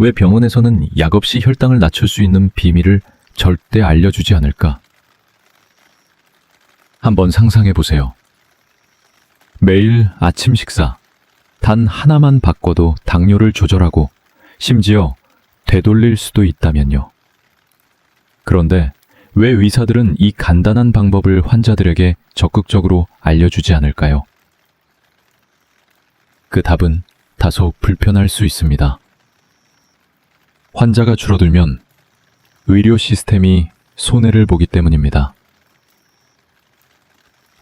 왜 병원에서는 약 없이 혈당을 낮출 수 있는 비밀을 절대 알려주지 않을까? 한번 상상해 보세요. 매일 아침 식사, 단 하나만 바꿔도 당뇨를 조절하고 심지어 되돌릴 수도 있다면요. 그런데 왜 의사들은 이 간단한 방법을 환자들에게 적극적으로 알려주지 않을까요? 그 답은 다소 불편할 수 있습니다. 환자가 줄어들면 의료 시스템이 손해를 보기 때문입니다.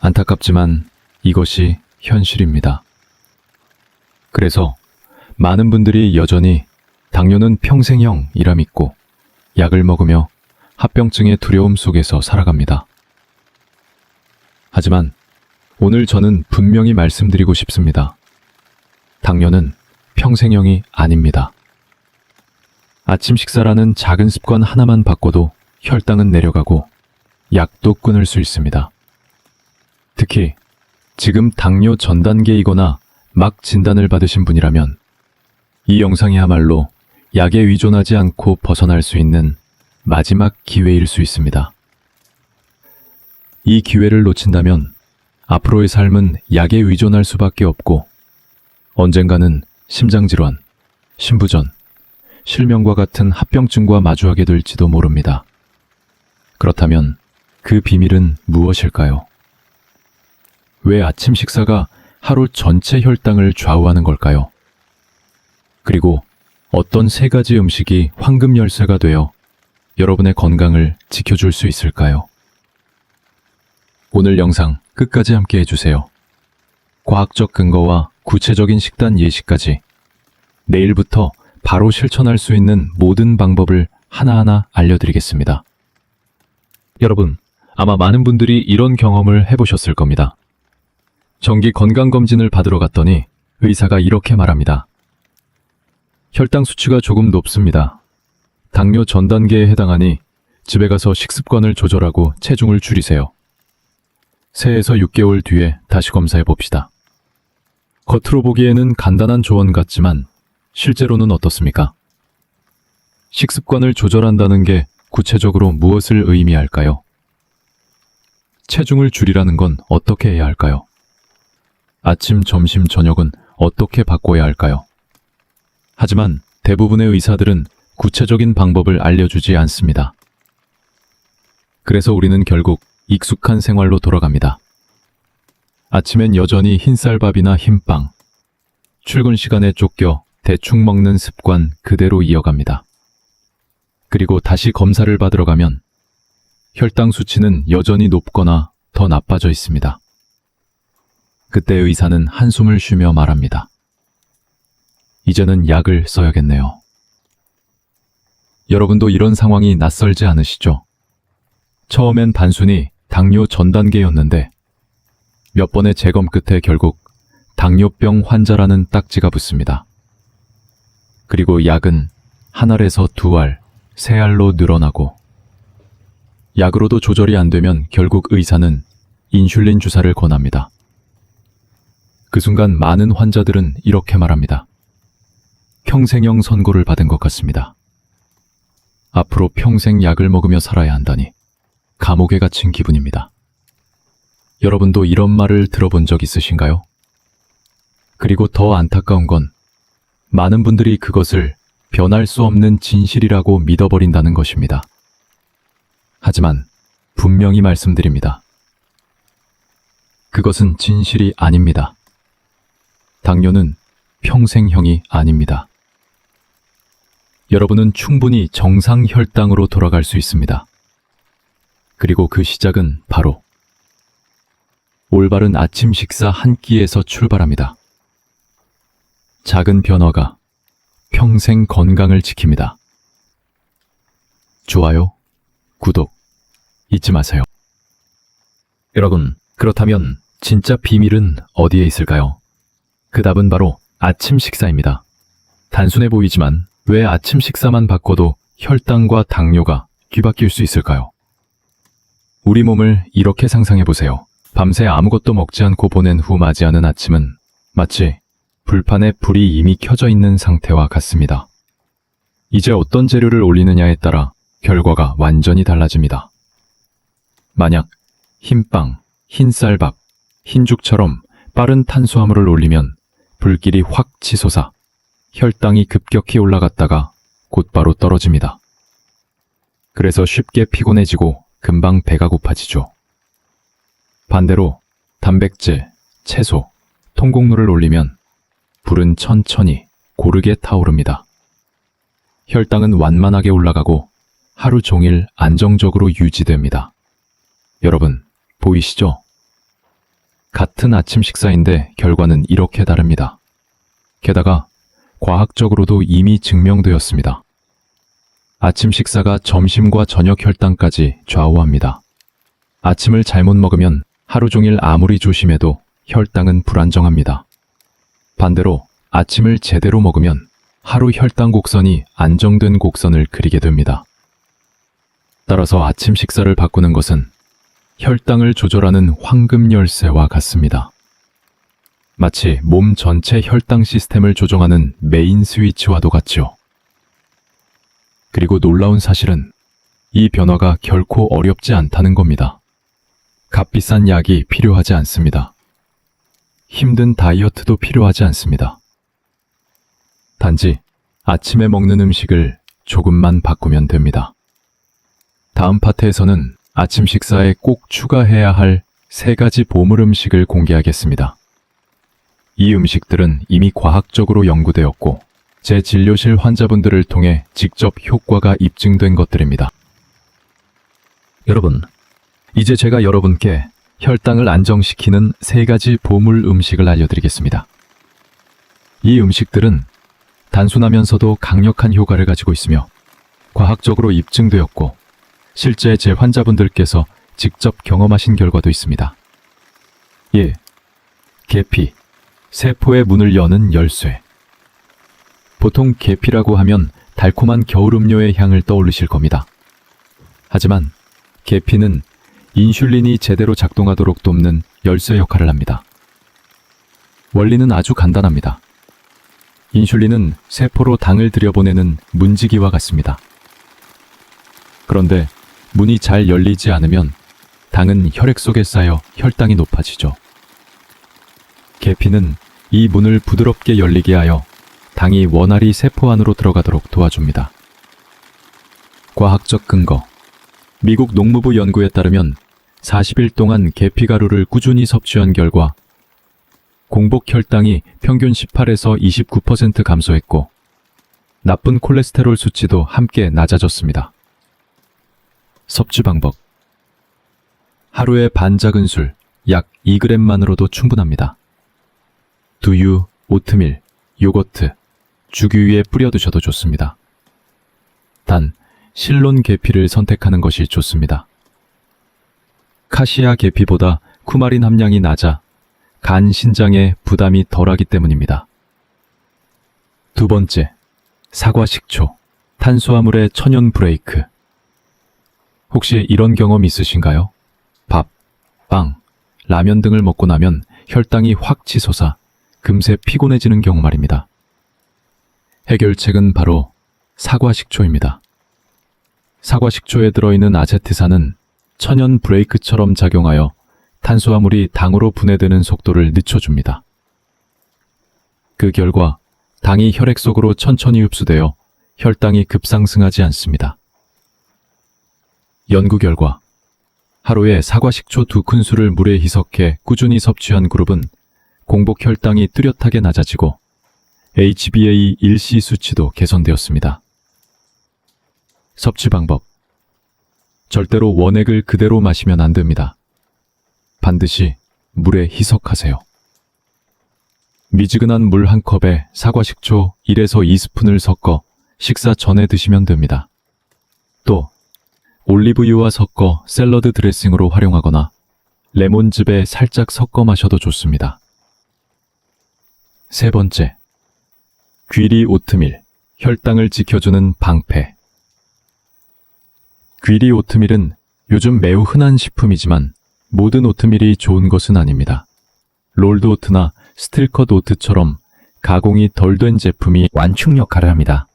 안타깝지만 이것이 현실입니다. 그래서 많은 분들이 여전히 당뇨는 평생형이라 믿고 약을 먹으며 합병증의 두려움 속에서 살아갑니다. 하지만 오늘 저는 분명히 말씀드리고 싶습니다. 당뇨는 평생형이 아닙니다. 아침 식사라는 작은 습관 하나만 바꿔도 혈당은 내려가고 약도 끊을 수 있습니다. 특히 지금 당뇨 전 단계이거나 막 진단을 받으신 분이라면 이 영상이야말로 약에 의존하지 않고 벗어날 수 있는 마지막 기회일 수 있습니다. 이 기회를 놓친다면 앞으로의 삶은 약에 의존할 수밖에 없고 언젠가는 심장질환, 신부전, 실명과 같은 합병증과 마주하게 될지도 모릅니다. 그렇다면 그 비밀은 무엇일까요? 왜 아침 식사가 하루 전체 혈당을 좌우하는 걸까요? 그리고 어떤 세 가지 음식이 황금 열쇠가 되어 여러분의 건강을 지켜줄 수 있을까요? 오늘 영상 끝까지 함께 해주세요. 과학적 근거와 구체적인 식단 예시까지 내일부터 바로 실천할 수 있는 모든 방법을 하나하나 알려드리겠습니다. 여러분, 아마 많은 분들이 이런 경험을 해보셨을 겁니다. 정기 건강검진을 받으러 갔더니 의사가 이렇게 말합니다. 혈당 수치가 조금 높습니다. 당뇨 전 단계에 해당하니 집에 가서 식습관을 조절하고 체중을 줄이세요. 새해에서 6개월 뒤에 다시 검사해 봅시다. 겉으로 보기에는 간단한 조언 같지만 실제로는 어떻습니까? 식습관을 조절한다는 게 구체적으로 무엇을 의미할까요? 체중을 줄이라는 건 어떻게 해야 할까요? 아침, 점심, 저녁은 어떻게 바꿔야 할까요? 하지만 대부분의 의사들은 구체적인 방법을 알려주지 않습니다. 그래서 우리는 결국 익숙한 생활로 돌아갑니다. 아침엔 여전히 흰쌀밥이나 흰빵, 출근 시간에 쫓겨 대충 먹는 습관 그대로 이어갑니다. 그리고 다시 검사를 받으러 가면 혈당 수치는 여전히 높거나 더 나빠져 있습니다. 그때 의사는 한숨을 쉬며 말합니다. 이제는 약을 써야겠네요. 여러분도 이런 상황이 낯설지 않으시죠? 처음엔 단순히 당뇨 전 단계였는데 몇 번의 재검 끝에 결국 당뇨병 환자라는 딱지가 붙습니다. 그리고 약은 한 알에서 두 알, 세 알로 늘어나고 약으로도 조절이 안 되면 결국 의사는 인슐린 주사를 권합니다. 그 순간 많은 환자들은 이렇게 말합니다. 평생형 선고를 받은 것 같습니다. 앞으로 평생 약을 먹으며 살아야 한다니 감옥에 갇힌 기분입니다. 여러분도 이런 말을 들어본 적 있으신가요? 그리고 더 안타까운 건 많은 분들이 그것을 변할 수 없는 진실이라고 믿어버린다는 것입니다. 하지만 분명히 말씀드립니다. 그것은 진실이 아닙니다. 당뇨는 평생형이 아닙니다. 여러분은 충분히 정상 혈당으로 돌아갈 수 있습니다. 그리고 그 시작은 바로 올바른 아침 식사 한 끼에서 출발합니다. 작은 변화가 평생 건강을 지킵니다. 좋아요, 구독 잊지 마세요. 여러분, 그렇다면 진짜 비밀은 어디에 있을까요? 그 답은 바로 아침 식사입니다. 단순해 보이지만 왜 아침 식사만 바꿔도 혈당과 당뇨가 뒤바뀔 수 있을까요? 우리 몸을 이렇게 상상해 보세요. 밤새 아무것도 먹지 않고 보낸 후 맞이하는 아침은 마치 불판에 불이 이미 켜져 있는 상태와 같습니다. 이제 어떤 재료를 올리느냐에 따라 결과가 완전히 달라집니다. 만약 흰빵, 흰쌀밥, 흰죽처럼 빠른 탄수화물을 올리면 불길이 확 치솟아 혈당이 급격히 올라갔다가 곧바로 떨어집니다. 그래서 쉽게 피곤해지고 금방 배가 고파지죠. 반대로 단백질, 채소, 통곡물을 올리면 불은 천천히 고르게 타오릅니다. 혈당은 완만하게 올라가고 하루 종일 안정적으로 유지됩니다. 여러분, 보이시죠? 같은 아침 식사인데 결과는 이렇게 다릅니다. 게다가 과학적으로도 이미 증명되었습니다. 아침 식사가 점심과 저녁 혈당까지 좌우합니다. 아침을 잘못 먹으면 하루 종일 아무리 조심해도 혈당은 불안정합니다. 반대로 아침을 제대로 먹으면 하루 혈당 곡선이 안정된 곡선을 그리게 됩니다. 따라서 아침 식사를 바꾸는 것은 혈당을 조절하는 황금 열쇠와 같습니다. 마치 몸 전체 혈당 시스템을 조정하는 메인 스위치와도 같죠. 그리고 놀라운 사실은 이 변화가 결코 어렵지 않다는 겁니다. 값비싼 약이 필요하지 않습니다. 힘든 다이어트도 필요하지 않습니다. 단지 아침에 먹는 음식을 조금만 바꾸면 됩니다. 다음 파트에서는 아침 식사에 꼭 추가해야 할 세 가지 보물 음식을 공개하겠습니다. 이 음식들은 이미 과학적으로 연구되었고 제 진료실 환자분들을 통해 직접 효과가 입증된 것들입니다. 여러분, 이제 제가 여러분께 혈당을 안정시키는 세 가지 보물 음식을 알려드리겠습니다. 이 음식들은 단순하면서도 강력한 효과를 가지고 있으며 과학적으로 입증되었고 실제 제 환자분들께서 직접 경험하신 결과도 있습니다. 예, 계피, 세포의 문을 여는 열쇠. 보통 계피라고 하면 달콤한 겨울 음료의 향을 떠올리실 겁니다. 하지만 계피는 인슐린이 제대로 작동하도록 돕는 열쇠 역할을 합니다. 원리는 아주 간단합니다. 인슐린은 세포로 당을 들여보내는 문지기와 같습니다. 그런데 문이 잘 열리지 않으면 당은 혈액 속에 쌓여 혈당이 높아지죠. 계피는 이 문을 부드럽게 열리게 하여 당이 원활히 세포 안으로 들어가도록 도와줍니다. 과학적 근거. 미국 농무부 연구에 따르면 40일 동안 계피 가루를 꾸준히 섭취한 결과 공복 혈당이 평균 18에서 29% 감소했고 나쁜 콜레스테롤 수치도 함께 낮아졌습니다. 섭취 방법. 하루에 반 작은 술, 약 2g만으로도 충분합니다. 두유, 오트밀, 요거트, 죽유 위에 뿌려 두셔도 좋습니다. 단, 실론 계피를 선택하는 것이 좋습니다. 카시아 계피보다 쿠마린 함량이 낮아 간 신장에 부담이 덜하기 때문입니다. 두 번째, 사과 식초, 탄수화물의 천연 브레이크. 혹시 이런 경험 있으신가요? 밥, 빵, 라면 등을 먹고 나면 혈당이 확 치솟아 금세 피곤해지는 경우 말입니다. 해결책은 바로 사과 식초입니다. 사과 식초에 들어있는 아제트산은 천연 브레이크처럼 작용하여 탄수화물이 당으로 분해되는 속도를 늦춰줍니다. 그 결과 당이 혈액 속으로 천천히 흡수되어 혈당이 급상승하지 않습니다. 연구 결과 하루에 사과 식초 두 큰술을 물에 희석해 꾸준히 섭취한 그룹은 공복 혈당이 뚜렷하게 낮아지고 HbA1c 수치도 개선되었습니다. 섭취 방법 절대로 원액을 그대로 마시면 안 됩니다. 반드시 물에 희석하세요. 미지근한 물 한 컵에 사과 식초 1에서 2스푼을 섞어 식사 전에 드시면 됩니다. 또 올리브유와 섞어 샐러드 드레싱으로 활용하거나 레몬즙에 살짝 섞어 마셔도 좋습니다. 세 번째, 귀리 오트밀, 혈당을 지켜주는 방패. 귀리 오트밀은 요즘 매우 흔한 식품이지만 모든 오트밀이 좋은 것은 아닙니다. 롤드 오트나 스틸컷 오트처럼 가공이 덜 된 제품이 완충 역할을 합니다.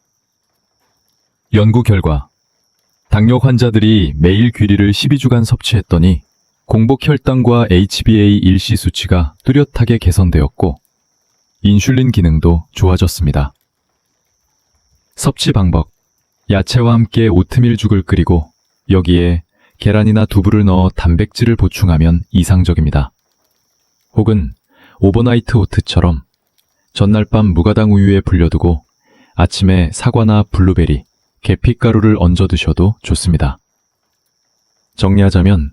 연구 결과 당뇨 환자들이 매일 귀리를 12주간 섭취했더니 공복 혈당과 HbA 일시 수치가 뚜렷하게 개선되었고 인슐린 기능도 좋아졌습니다. 섭취 방법 야채와 함께 오트밀 죽을 끓이고 여기에 계란이나 두부를 넣어 단백질을 보충하면 이상적입니다. 혹은 오버나이트 오트처럼 전날 밤 무가당 우유에 불려두고 아침에 사과나 블루베리, 계피가루를 얹어 드셔도 좋습니다. 정리하자면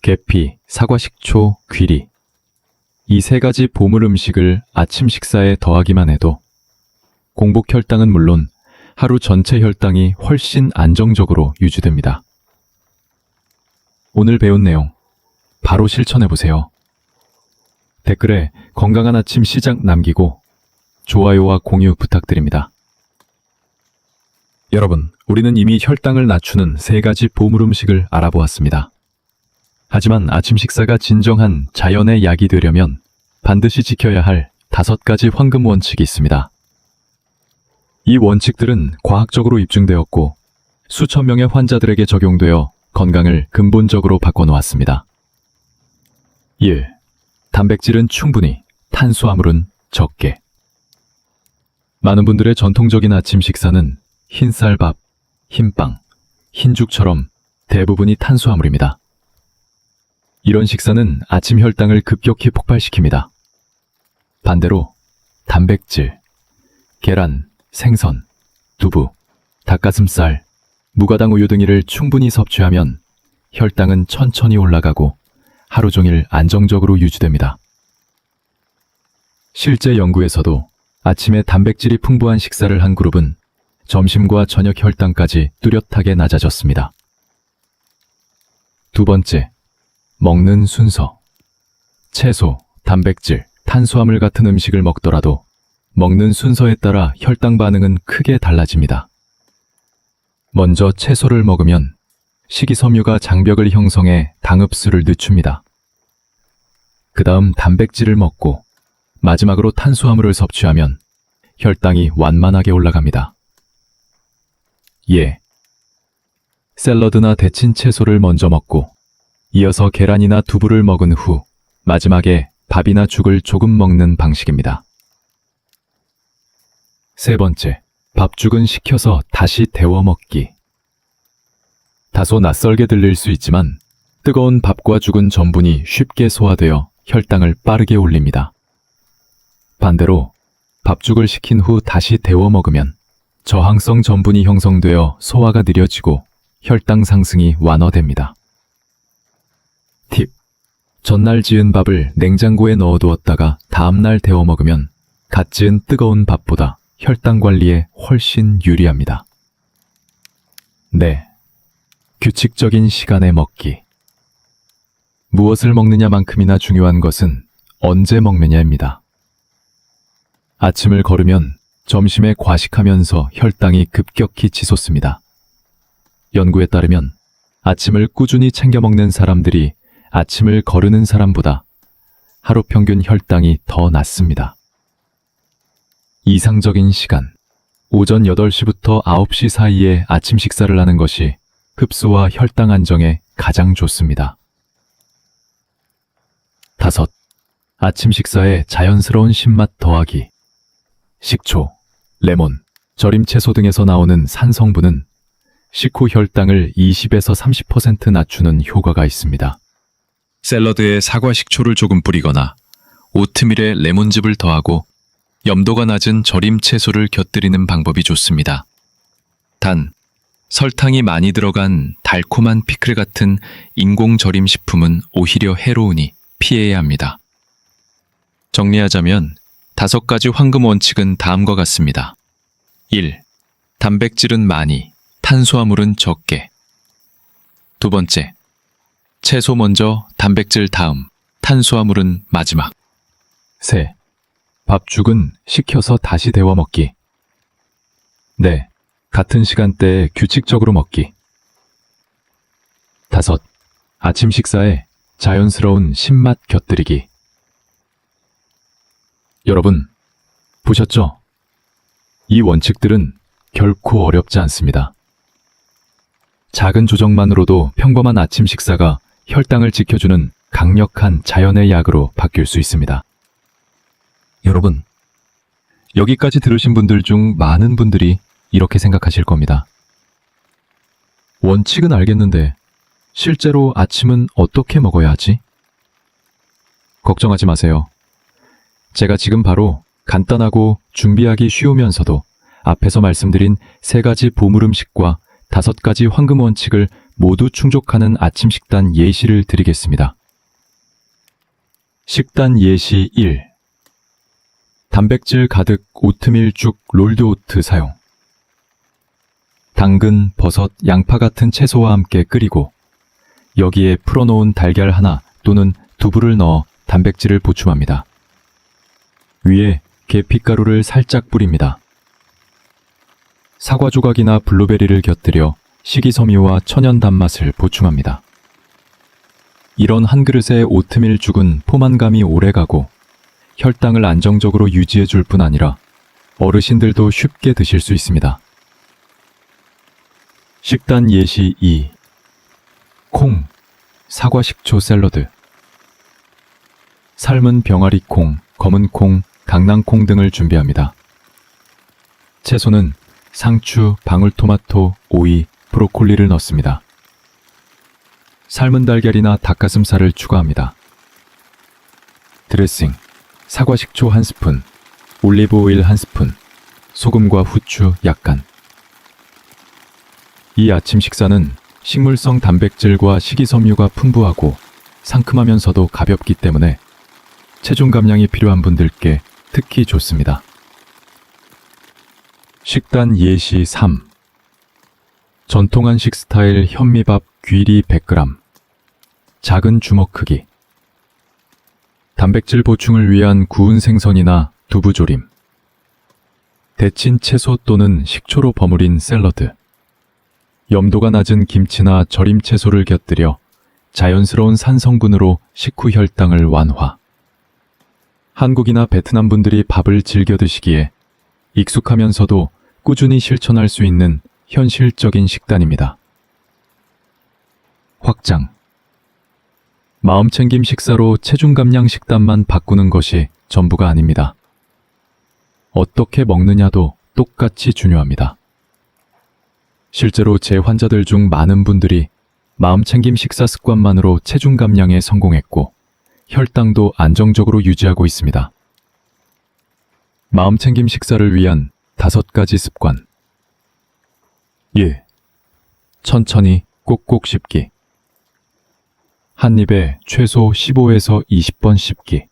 계피, 사과 식초, 귀리 이 세 가지 보물 음식을 아침 식사에 더하기만 해도 공복 혈당은 물론 하루 전체 혈당이 훨씬 안정적으로 유지됩니다. 오늘 배운 내용 바로 실천해 보세요. 댓글에 건강한 아침 시작 남기고 좋아요와 공유 부탁드립니다. 여러분, 우리는 이미 혈당을 낮추는 세 가지 보물 음식을 알아보았습니다. 하지만 아침 식사가 진정한 자연의 약이 되려면 반드시 지켜야 할 다섯 가지 황금 원칙이 있습니다. 이 원칙들은 과학적으로 입증되었고 수천 명의 환자들에게 적용되어 건강을 근본적으로 바꿔놓았습니다. 1. 단백질은 충분히, 탄수화물은 적게. 많은 분들의 전통적인 아침 식사는 흰쌀밥, 흰빵, 흰죽처럼 대부분이 탄수화물입니다. 이런 식사는 아침 혈당을 급격히 폭발시킵니다. 반대로 단백질, 계란, 생선, 두부, 닭가슴살, 무가당 우유 등이를 충분히 섭취하면 혈당은 천천히 올라가고 하루 종일 안정적으로 유지됩니다. 실제 연구에서도 아침에 단백질이 풍부한 식사를 한 그룹은 점심과 저녁 혈당까지 뚜렷하게 낮아졌습니다. 두 번째, 먹는 순서. 채소, 단백질, 탄수화물 같은 음식을 먹더라도 먹는 순서에 따라 혈당 반응은 크게 달라집니다. 먼저 채소를 먹으면 식이섬유가 장벽을 형성해 당 흡수를 늦춥니다. 그 다음 단백질을 먹고 마지막으로 탄수화물을 섭취하면 혈당이 완만하게 올라갑니다. 예. 샐러드나 데친 채소를 먼저 먹고 이어서 계란이나 두부를 먹은 후 마지막에 밥이나 죽을 조금 먹는 방식입니다. 세 번째, 밥죽은 식혀서 다시 데워 먹기. 다소 낯설게 들릴 수 있지만 뜨거운 밥과 죽은 전분이 쉽게 소화되어 혈당을 빠르게 올립니다. 반대로 밥죽을 식힌 후 다시 데워 먹으면 저항성 전분이 형성되어 소화가 느려지고 혈당 상승이 완화됩니다. 팁. 전날 지은 밥을 냉장고에 넣어두었다가 다음날 데워 먹으면 갓 지은 뜨거운 밥보다 혈당 관리에 훨씬 유리합니다. 네. 규칙적인 시간에 먹기. 무엇을 먹느냐만큼이나 중요한 것은 언제 먹느냐입니다. 아침을 걸으면 점심에 과식하면서 혈당이 급격히 치솟습니다. 연구에 따르면 아침을 꾸준히 챙겨 먹는 사람들이 아침을 거르는 사람보다 하루 평균 혈당이 더 낮습니다. 이상적인 시간. 오전 8시부터 9시 사이에 아침 식사를 하는 것이 흡수와 혈당 안정에 가장 좋습니다. 다섯. 아침 식사에 자연스러운 신맛 더하기. 식초, 레몬, 절임 채소 등에서 나오는 산성분은 식후 혈당을 20에서 30% 낮추는 효과가 있습니다. 샐러드에 사과 식초를 조금 뿌리거나 오트밀에 레몬즙을 더하고 염도가 낮은 절임 채소를 곁들이는 방법이 좋습니다. 단, 설탕이 많이 들어간 달콤한 피클 같은 인공 절임 식품은 오히려 해로우니 피해야 합니다. 정리하자면 다섯 가지 황금 원칙은 다음과 같습니다. 1. 단백질은 많이, 탄수화물은 적게. 두 번째, 채소 먼저, 단백질 다음, 탄수화물은 마지막. 세. 밥죽은 식혀서 다시 데워 먹기. 네. 같은 시간대에 규칙적으로 먹기. 다섯. 아침 식사에 자연스러운 신맛 곁들이기. 여러분, 보셨죠? 이 원칙들은 결코 어렵지 않습니다. 작은 조정만으로도 평범한 아침 식사가 혈당을 지켜주는 강력한 자연의 약으로 바뀔 수 있습니다. 여러분, 여기까지 들으신 분들 중 많은 분들이 이렇게 생각하실 겁니다. 원칙은 알겠는데, 실제로 아침은 어떻게 먹어야 하지? 걱정하지 마세요. 제가 지금 바로 간단하고 준비하기 쉬우면서도 앞에서 말씀드린 세 가지 보물 음식과 다섯 가지 황금 원칙을 모두 충족하는 아침 식단 예시를 드리겠습니다. 식단 예시 1. 단백질 가득 오트밀 죽 롤드 오트 사용. 당근, 버섯, 양파 같은 채소와 함께 끓이고 여기에 풀어놓은 달걀 하나 또는 두부를 넣어 단백질을 보충합니다. 위에 계피가루를 살짝 뿌립니다. 사과 조각이나 블루베리를 곁들여 식이섬유와 천연 단맛을 보충합니다. 이런 한 그릇의 오트밀 죽은 포만감이 오래가고 혈당을 안정적으로 유지해 줄 뿐 아니라 어르신들도 쉽게 드실 수 있습니다. 식단 예시 2. 콩, 사과 식초 샐러드. 삶은 병아리 콩, 검은 콩, 강낭콩 등을 준비합니다. 채소는 상추, 방울토마토, 오이, 브로콜리를 넣습니다. 삶은 달걀이나 닭가슴살을 추가합니다. 드레싱, 사과 식초 한 스푼, 올리브 오일 한 스푼, 소금과 후추 약간. 이 아침 식사는 식물성 단백질과 식이섬유가 풍부하고 상큼하면서도 가볍기 때문에 체중 감량이 필요한 분들께 특히 좋습니다. 식단 예시 3. 전통 한식 스타일 현미밥 귀리 100g. 작은 주먹 크기. 단백질 보충을 위한 구운 생선이나 두부 조림. 데친 채소 또는 식초로 버무린 샐러드. 염도가 낮은 김치나 절임 채소를 곁들여 자연스러운 산성분으로 식후 혈당을 완화. 한국이나 베트남 분들이 밥을 즐겨 드시기에 익숙하면서도 꾸준히 실천할 수 있는 현실적인 식단입니다. 확장. 마음챙김 식사로 체중 감량 식단만 바꾸는 것이 전부가 아닙니다. 어떻게 먹느냐도 똑같이 중요합니다. 실제로 제 환자들 중 많은 분들이 마음챙김 식사 습관만으로 체중 감량에 성공했고 혈당도 안정적으로 유지하고 있습니다. 마음챙김 식사를 위한 다섯 가지 습관. 1. 천천히 꼭꼭 씹기. 한 입에 최소 15에서 20번 씹기.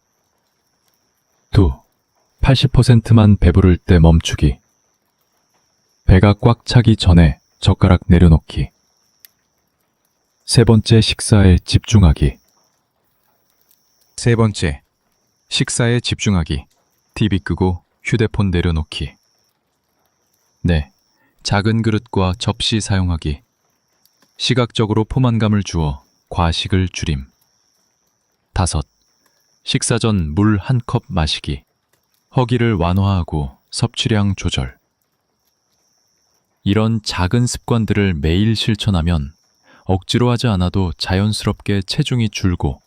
2. 80%만 배부를 때 멈추기. 배가 꽉 차기 전에 젓가락 내려놓기. 세 번째 식사에 집중하기. 세 번째, 식사에 집중하기. TV 끄고 휴대폰 내려놓기. 네, 작은 그릇과 접시 사용하기. 시각적으로 포만감을 주어 과식을 줄임. 다섯, 식사 전 물 한 컵 마시기. 허기를 완화하고 섭취량 조절. 이런 작은 습관들을 매일 실천하면 억지로 하지 않아도 자연스럽게 체중이 줄고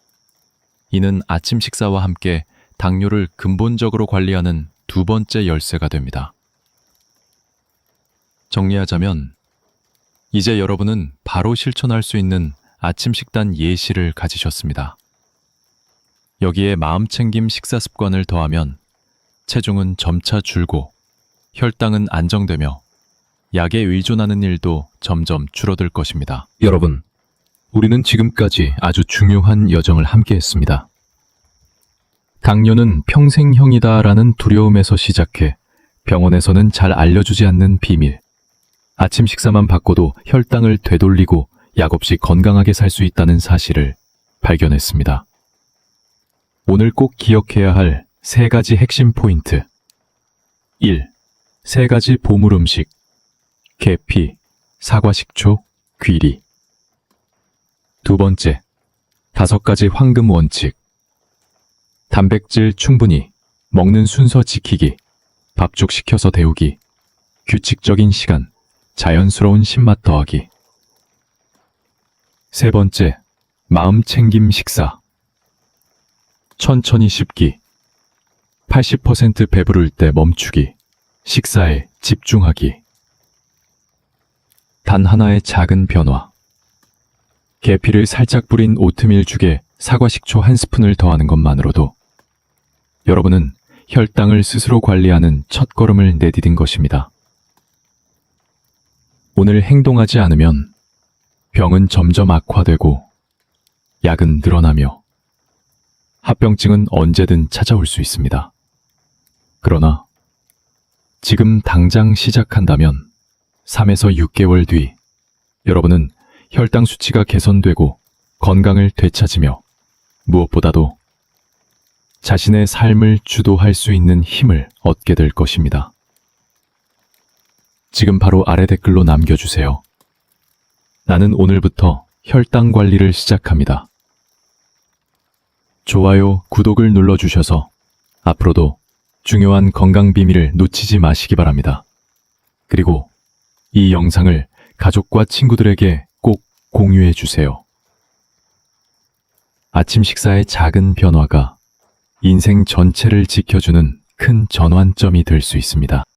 이는 아침 식사와 함께 당뇨를 근본적으로 관리하는 두 번째 열쇠가 됩니다. 정리하자면 이제 여러분은 바로 실천할 수 있는 아침 식단 예시를 가지셨습니다. 여기에 마음 챙김 식사 습관을 더하면 체중은 점차 줄고 혈당은 안정되며 약에 의존하는 일도 점점 줄어들 것입니다. 여러분, 우리는 지금까지 아주 중요한 여정을 함께 했습니다. 당뇨는 평생형이다라는 두려움에서 시작해 병원에서는 잘 알려주지 않는 비밀. 아침 식사만 바꿔도 혈당을 되돌리고 약 없이 건강하게 살 수 있다는 사실을 발견했습니다. 오늘 꼭 기억해야 할 세 가지 핵심 포인트. 1. 세 가지 보물 음식. 계피, 사과 식초, 귀리. 두 번째, 다섯 가지 황금 원칙. 단백질 충분히, 먹는 순서 지키기, 밥죽 시켜서 데우기, 규칙적인 시간, 자연스러운 신맛 더하기. 세 번째, 마음 챙김 식사. 천천히 씹기. 80% 배부를 때 멈추기. 식사에 집중하기. 단 하나의 작은 변화. 계피를 살짝 뿌린 오트밀 죽에 사과 식초 한 스푼을 더하는 것만으로도 여러분은 혈당을 스스로 관리하는 첫 걸음을 내디딘 것입니다. 오늘 행동하지 않으면 병은 점점 악화되고 약은 늘어나며 합병증은 언제든 찾아올 수 있습니다. 그러나 지금 당장 시작한다면 3에서 6개월 뒤 여러분은 혈당 수치가 개선되고 건강을 되찾으며 무엇보다도 자신의 삶을 주도할 수 있는 힘을 얻게 될 것입니다. 지금 바로 아래 댓글로 남겨주세요. 나는 오늘부터 혈당 관리를 시작합니다. 좋아요, 구독을 눌러주셔서 앞으로도 중요한 건강 비밀을 놓치지 마시기 바랍니다. 그리고 이 영상을 가족과 친구들에게 꼭 공유해 주세요. 아침 식사의 작은 변화가 인생 전체를 지켜주는 큰 전환점이 될 수 있습니다.